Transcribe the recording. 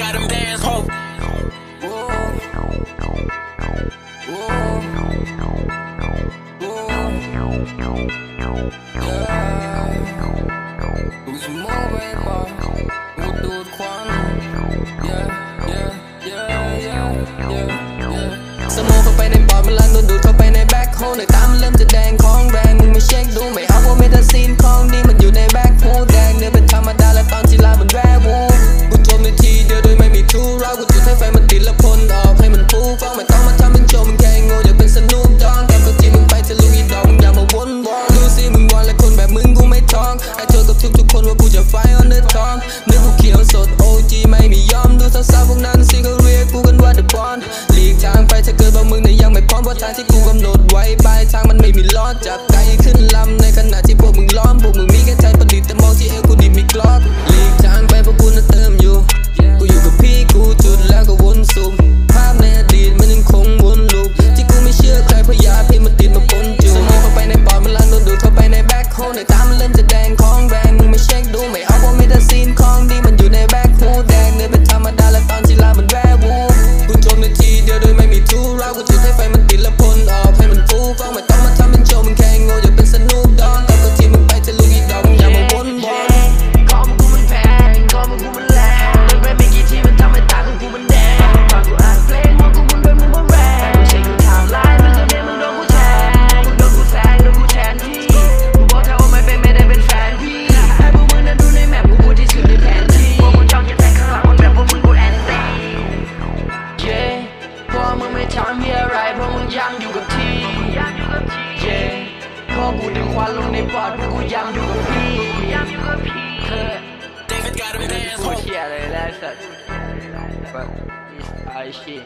got him dance ho. Who's more baby? Who do it Yeah, yeah, yeah, yeah, yeah, yeah. Sao mong phải phải nên bỏ mình lần luôn ถ้าเกิดว่ามึงเนี่ยังไม่พร้อมว่าทางที่กูกำหนดไว้ปลายทางมันไม่มีล้อจับไกลขึ้นลำในขณะที่พวกมึงล้อมพวกมึงมีแค่ใจประดิษฐ์แต่มองที่เอวกูดิมีกลอบหลีกทางไปเพราะกูน่ะเติมอยู่ กูอยู่กับพี่กูจุดแล้วก็วนซุ่มภาพในอดีตมันยังคงวนลูปที่กูไม่เชื่อใครพยาพี่มันติดมาปนจูเข้าไปในปอดมันลังโดนดูดเข้าไปในแบ็คโฮในตามันเริ่มจะแดงของแบ อบูดในควันลงในปอดกูยำอยู่กับพี่ยำอยู่กับพี่เธอโคเชียเลยแล้วสัตว์ไอชี